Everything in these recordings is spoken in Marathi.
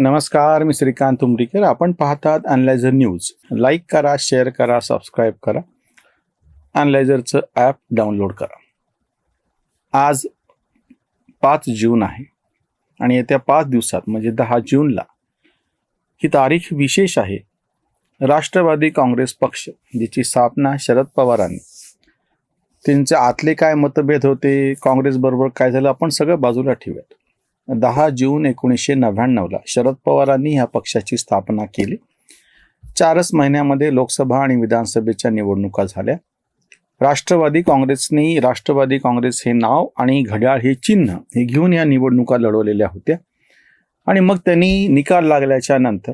नमस्कार मी श्रीकांत उमरीकर. आपण पाहतात अनलायझर न्यूज लाईक करा शेअर करा सबस्क्राईब करा. अनलायझरचं ॲप डाउनलोड करा. आज पाच जून आहे आणि येत्या पाच दिवसात म्हणजे दहा जूनला ही तारीख विशेष आहे. राष्ट्रवादी काँग्रेस पक्ष ज्याची स्थापना शरद पवारांनी. त्यांचे आतले काय मतभेद होते काँग्रेसबरोबर काय झालं आपण सगळं बाजूला ठेवूयात. दहा जून एकोणीसशे नव्याण्णवला शरद पवारांनी ह्या पक्षाची स्थापना केली. चारच महिन्यामध्ये लोकसभा आणि विधानसभेच्या निवडणुका झाल्या. राष्ट्रवादी काँग्रेसने राष्ट्रवादी काँग्रेस हे नाव आणि घड्याळ हे चिन्ह हे घेऊन या निवडणुका लढवलेल्या होत्या. आणि मग त्यांनी निकाल लागल्याच्या नंतर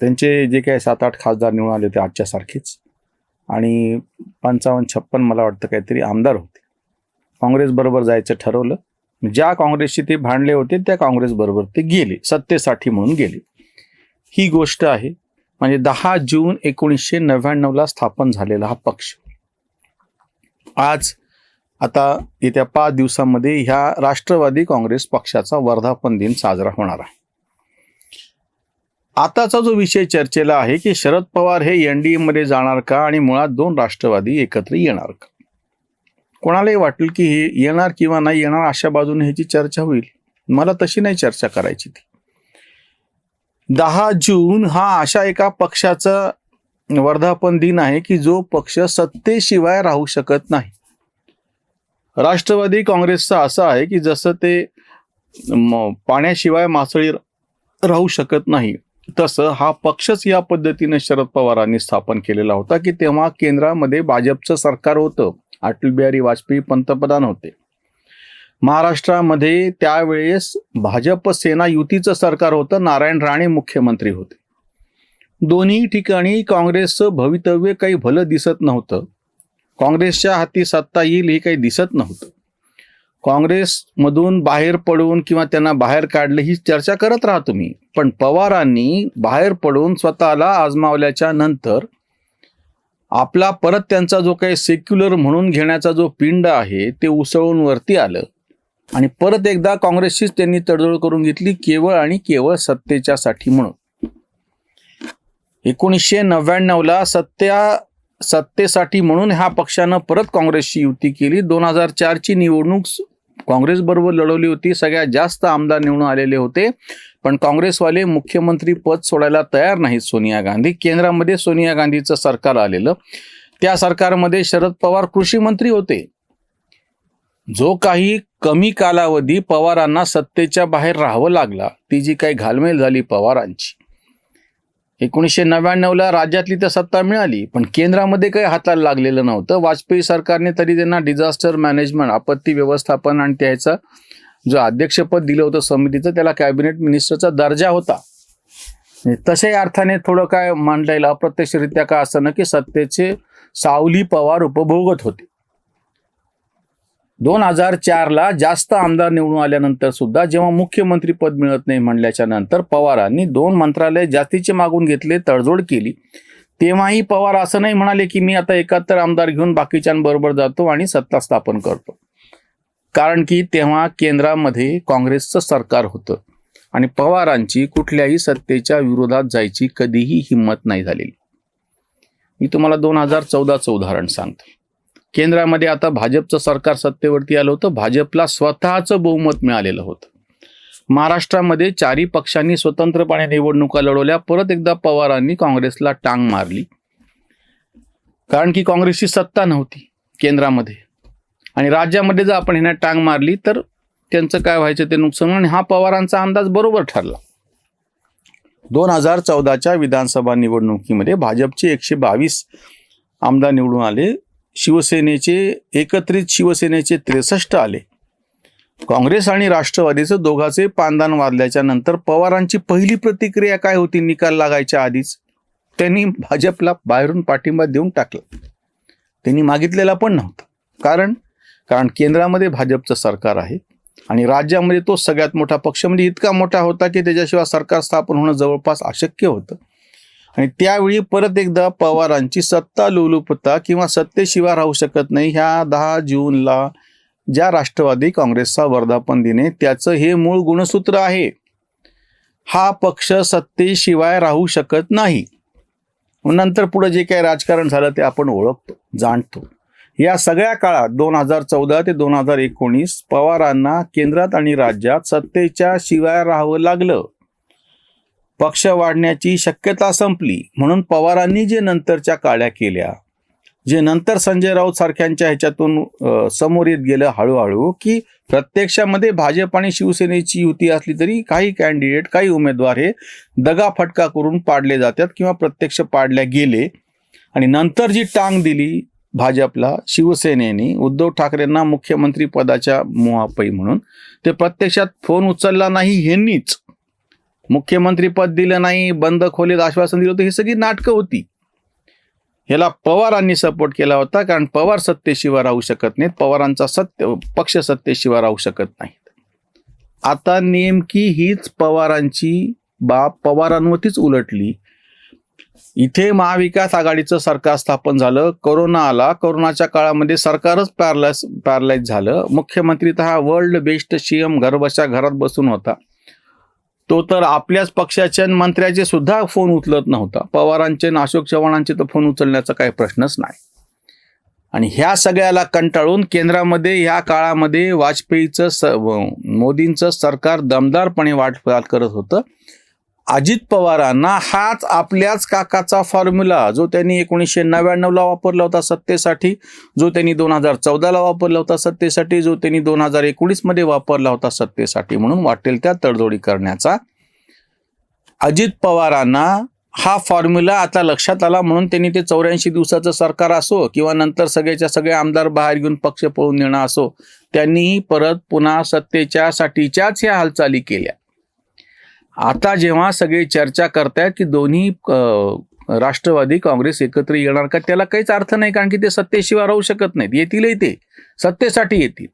त्यांचे जे काही सात आठ खासदार निवडून आले होते आजच्या सारखेच आणि पंचावन्न छप्पन मला वाटतं काहीतरी आमदार होते. काँग्रेसबरोबर जायचं ठरवलं. ज्या काँग्रेसशी ते भांडले होते त्या काँग्रेसबरोबर ते गेले सत्तेसाठी म्हणून गेले. ही गोष्ट आहे म्हणजे दहा जून एकोणीसशे नव्याण्णवला स्थापन झालेला हा पक्ष. आज आता येत्या पाच दिवसामध्ये ह्या राष्ट्रवादी काँग्रेस पक्षाचा वर्धापन दिन साजरा होणार आहे. आताचा जो विषय चर्चेला आहे की शरद पवार हे एन डी मध्ये जाणार का आणि मुळात दोन राष्ट्रवादी एकत्र येणार का? कोणालाही वाटेल की हे येणार किंवा नाही येणार अशा बाजूने ह्याची चर्चा होईल. मला तशी नाही चर्चा करायची ती. दहा जून हा अशा एका पक्षाचा वर्धापन दिन आहे की जो पक्ष सत्तेशिवाय राहू शकत नाही. राष्ट्रवादी काँग्रेसचा असं आहे की जसं ते पाण्याशिवाय मासळी राहू शकत नाही तसं हा पक्षच या पद्धतीने शरद पवारांनी स्थापन केलेला होता की तेव्हा केंद्रामध्ये भाजपचं सरकार होतं. अटल बिहारी वाजपेयी पंतप्रधान होते. महाराष्ट्रामध्ये त्यावेळेस भाजप सेना युतीचं सरकार होतं नारायण राणे मुख्यमंत्री होते. दोन्ही ठिकाणी काँग्रेसचं भवितव्य काही भलं दिसत नव्हतं. काँग्रेसच्या हाती सत्ता येईल हे काही दिसत नव्हतं. काँग्रेसमधून बाहेर पडून किंवा त्यांना बाहेर काढलं ही चर्चा करत राहा तुम्ही. पण पवारांनी बाहेर पडून स्वतःला आजमावल्याच्या नंतर आपला परत त्यांचा जो काही सेक्युलर म्हणून घेण्याचा जो पिंड आहे ते उसळून वरती आलं. आणि परत एकदा काँग्रेसशीच त्यांनी तडजोड करून घेतली केवळ आणि केवळ सत्तेच्यासाठी म्हणून. एकोणीसशे नव्याण्णवला सत्या सत्तेसाठी म्हणून ह्या पक्षानं परत काँग्रेसशी युती केली. दोन हजार चारची निवडणूक काँग्रेसबरोबर लढवली होती. सगळ्यात जास्त आमदार निवडून आलेले होते. पण काँग्रेसवाले मुख्यमंत्री पद सोडायला तयार नाहीत सोनिया गांधी. केंद्रामध्ये सोनिया गांधीचं सरकार आलेलं. त्या सरकारमध्ये शरद पवार कृषी मंत्री होते. जो काही कमी कालावधी पवारांना सत्तेच्या बाहेर राहावं लागला ती जी काही घालमेल झाली पवारांची. एकोणीसशे नव्याण्णवला राज्यातली तर सत्ता मिळाली पण केंद्रामध्ये काही हाताला लागलेलं नव्हतं. वाजपेयी सरकारने तरी त्यांना डिझास्टर मॅनेजमेंट आपत्ती व्यवस्थापन आणि त्याचा जो अध्यक्षपद दिलं होतं समितीचं त्याला कॅबिनेट मिनिस्टरचा दर्जा होता. म्हणजे तशाही अर्थाने थोडं काय मांडता येईल अप्रत्यक्षरित्या का असं ना की सत्तेचे सावली पवार उपभोगत होते. दोन हजार चारला जास्त आमदार निवडून आल्यानंतर सुद्धा जेव्हा मुख्यमंत्री पद मिळत नाही म्हणल्याच्या नंतर पवारांनी दोन मंत्रालय जास्तीचे मागून घेतले तडजोड केली. तेव्हाही पवार असं नाही म्हणाले की मी आता एकाहत्तर आमदार घेऊन बाकीच्यांबरोबर जातो आणि सत्ता स्थापन करतो. कारण की तेव्हा केंद्रामध्ये काँग्रेसचं सरकार होतं. आणि पवारांची कुठल्याही सत्तेच्या विरोधात जायची कधीही हिंमत नाही झालेली. मी तुम्हाला दोन हजार चौदाचं उदाहरण सांगतो. केंद्रामध्ये आता भाजपचं सरकार सत्तेवरती आलं होतं. भाजपला स्वतःचं बहुमत मिळालेलं होतं. महाराष्ट्रामध्ये चारही पक्षांनी स्वतंत्रपणे निवडणुका लढवल्या. परत एकदा पवारांनी काँग्रेसला टांग मारली. कारण की काँग्रेसची सत्ता नव्हती केंद्रामध्ये. आणि राज्यामध्ये जर आपण ह्यांना टांग मारली तर त्यांचं काय व्हायचं ते नुकसान? आणि हा पवारांचा अंदाज बरोबर ठरला. दोन हजार चौदाच्या विधानसभा निवडणुकीमध्ये भाजपचे एकशे बावीस आमदार निवडून आले. शिवसेनेचे एकत्रित शिवसेनेचे त्रेसष्ट आले. काँग्रेस आणि राष्ट्रवादीचं दोघांचे पानदान वाजल्याच्या नंतर पवारांची पहिली प्रतिक्रिया काय होती निकाल लागायच्या आधीच? त्यांनी भाजपला बाहेरून पाठिंबा देऊन टाकला. त्यांनी मागितलेला पण नव्हता. कारण कारण केंद्रामध्ये भाजपचं सरकार आहे आणि राज्यामध्ये तो सगळ्यात मोठा पक्ष म्हणजे इतका मोठा होता की त्याच्याशिवाय सरकार स्थापन होणं जवळपास अशक्य होतं. आणि त्यावेळी परत एकदा पवारांची सत्ता लोलुपता किंवा सत्तेशिवाय राहू शकत नाही ह्या दहा जूनला ज्या राष्ट्रवादी काँग्रेसचा वर्धापन दिने त्याचं हे मूळ गुणसूत्र आहे. हा पक्ष सत्तेशिवाय राहू शकत नाही. नंतर पुढे जे काही राजकारण झालं ते आपण ओळखतो जाणतो. या सगळ्या काळात दोन हजार चौदा ते दोन हजार एकोणीस पवारांना केंद्रात आणि राज्यात सत्तेच्या शिवाय राहावं लागलं. पक्ष वाढण्याची शक्यता संपली म्हणून पवारांनी जे नंतरच्या काळ्या केल्या जे नंतर संजय राऊत सारख्यांच्या ह्याच्यातून समोर येत गेलं हळूहळू की प्रत्यक्षामध्ये भाजप आणि शिवसेनेची युती असली तरी काही कॅन्डिडेट काही उमेदवार हे दगाफटका करून पाडले जातात किंवा प्रत्यक्ष पाडल्या गेले. आणि नंतर जी टांग दिली भाजपला शिवसेनेने उद्धव ठाकरेंना मुख्यमंत्री पदाच्या मोहापै म्हणून. ते प्रत्यक्षात फोन उचलला नाही ह्यांनीच. मुख्यमंत्री पद दिलं नाही बंद खोलीत आश्वासन दिलं होतं ही सगळी नाटकं होती. ह्याला पवारांनी सपोर्ट केला होता कारण पवार सत्तेशिवाय राहू शकत नाहीत पवारांचा सत्य पक्ष सत्तेशिवाय राहू शकत नाहीत. आता नेमकी हीच पवारांची बाब पवारांवरतीच उलटली इथे महाविकास आघाडीचं सरकार स्थापन झालं कोरोना आला. कोरोनाच्या काळामध्ये सरकारच पॅरलाइज पॅरलाइज झालं. मुख्यमंत्री तर हा वर्ल्ड बेस्ट सीएम घरबशा घरात बसून होता. तो तर आपल्याच पक्षाच्या मंत्र्याचे सुद्धा फोन उचलत नव्हता. पवारांचे अशोक चव्हाणांचे तर फोन उचलण्याचा काही प्रश्नच नाही. आणि ह्या सगळ्याला कंटाळून केंद्रामध्ये ह्या काळामध्ये वाजपेयीचं स मोदींचं सरकार दमदारपणे वाटपाल करत होतं. अजित पवारांना हाच आपल्याच काकाचा फॉर्म्युला जो त्यांनी एकोणीसशे नव्याण्णवला वापरला होता सत्तेसाठी जो त्यांनी दोन हजार चौदाला वापरला होता सत्तेसाठी जो त्यांनी दोन हजार एकोणीसमध्ये वापरला होता सत्तेसाठी म्हणून वाटेल त्या तडजोडी करण्याचा. अजित पवारांना हा फॉर्म्युला आता लक्षात आला म्हणून त्यांनी ते चौऱ्याऐंशी दिवसाचं सरकार असो किंवा नंतर सगळ्याच्या सगळे आमदार बाहेर घेऊन पक्ष पळून नेणं असो त्यांनी परत पुन्हा सत्तेच्या साठीच्याच ह्या हालचाली केल्या. आता जेव्हा सगळे चर्चा करतायत की दोन्ही राष्ट्रवादी काँग्रेस एकत्र येणार का त्याला काहीच अर्थ नाही कारण की ते सत्तेशिवाय राहू शकत नाहीत. येतीलही ते. सत्तेसाठी येतील.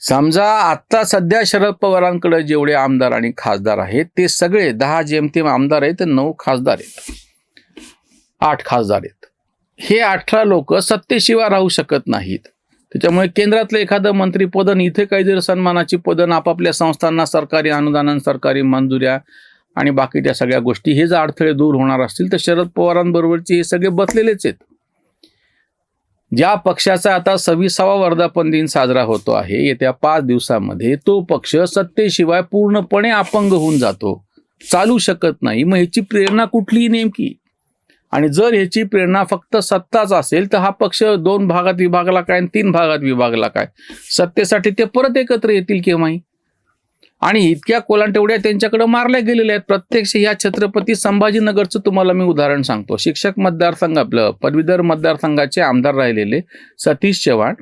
समजा आत्ता सध्या शरद पवारांकडे जेवढे आमदार आणि खासदार आहेत ते सगळे दहा जेमतेम आमदार आहेत तर नऊ खासदार आहेत. आठ खासदार आहेत. हे अठरा लोक सत्तेशिवाय राहू शकत नाहीत. त्याच्यामुळे केंद्रातलं एखादं मंत्री पदन इथे काही जर सन्मानाची पदन आपापल्या संस्थांना सरकारी अनुदान सरकारी मंजुऱ्या आणि बाकीच्या सगळ्या गोष्टी हे जर अडथळे दूर होणार असतील तर शरद पवारांबरोबरचे हे सगळे बसलेलेच आहेत. ज्या पक्षाचा आता सव्वीसावा वर्धापन दिन साजरा होतो आहे येत्या पाच दिवसामध्ये तो पक्ष सत्तेशिवाय पूर्णपणे अपंग होऊन जातो. चालू शकत नाही. मग ह्याची प्रेरणा कुठली नेमकी? आणि जर ह्याची प्रेरणा फक्त सत्ताच असेल तर हा पक्ष दोन भागात विभागला काय आणि तीन भागात विभागला काय? सत्तेसाठी ते परत एकत्र येतील केव्हाही आणि इतक्या कोलांटेवड्या त्यांच्याकडे मारल्या गेलेल्या आहेत. प्रत्यक्ष ह्या छत्रपती संभाजीनगरचं तुम्हाला मी उदाहरण सांगतो. शिक्षक मतदारसंघ आपलं पदवीधर मतदारसंघाचे आमदार राहिलेले सतीश चव्हाण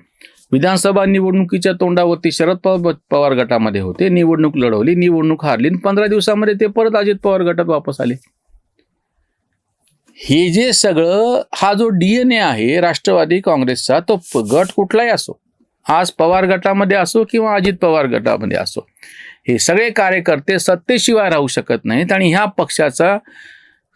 विधानसभा निवडणुकीच्या तोंडावरती शरद पवार पवार गटामध्ये होते. निवडणूक लढवली निवडणूक हारली आणि पंधरा दिवसामध्ये ते परत अजित पवार गटात वापस आले. हे जे सगळं हा जो डीएनए आहे राष्ट्रवादी काँग्रेसचा तो गट कुठलाही असो आज पवार गटामध्ये असो किंवा अजित पवार गटामध्ये असो हे सगळे कार्यकर्ते सत्तेशिवाय राहू शकत नाहीत आणि ह्या पक्षाचा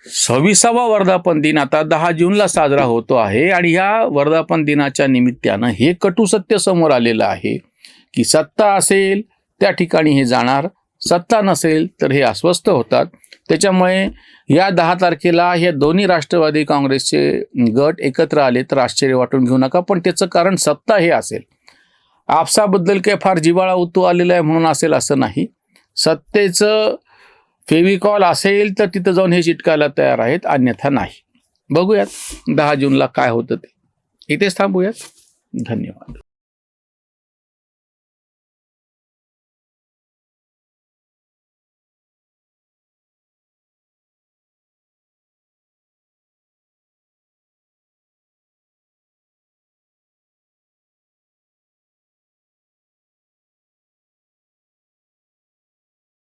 सव्वीसावा वर्धापन दिन आता दहा जूनला साजरा होतो आहे आणि ह्या वर्धापन दिनाच्या निमित्तानं हे कटू सत्य समोर आलेलं आहे की सत्ता असेल त्या ठिकाणी हे जाणार सत्ता नसेल तर हे अस्वस्थ होतात. त्याच्यामुळे या दहा तारखेला हे दोन्ही राष्ट्रवादी काँग्रेसचे गट एकत्र आले तर आश्चर्य वाटून घेऊ नका पण त्याचं कारण सत्ता हे असेल. आपसाबद्दल काही फार जिवाळा उतू आलेला आहे म्हणून असेल असं नाही. सत्तेचं फेविकॉल असेल तर तिथं जाऊन हे चिटकायला तयार आहेत अन्यथा नाही. बघूयात दहा जूनला काय होतं ते. इथेच थांबूयात. धन्यवाद.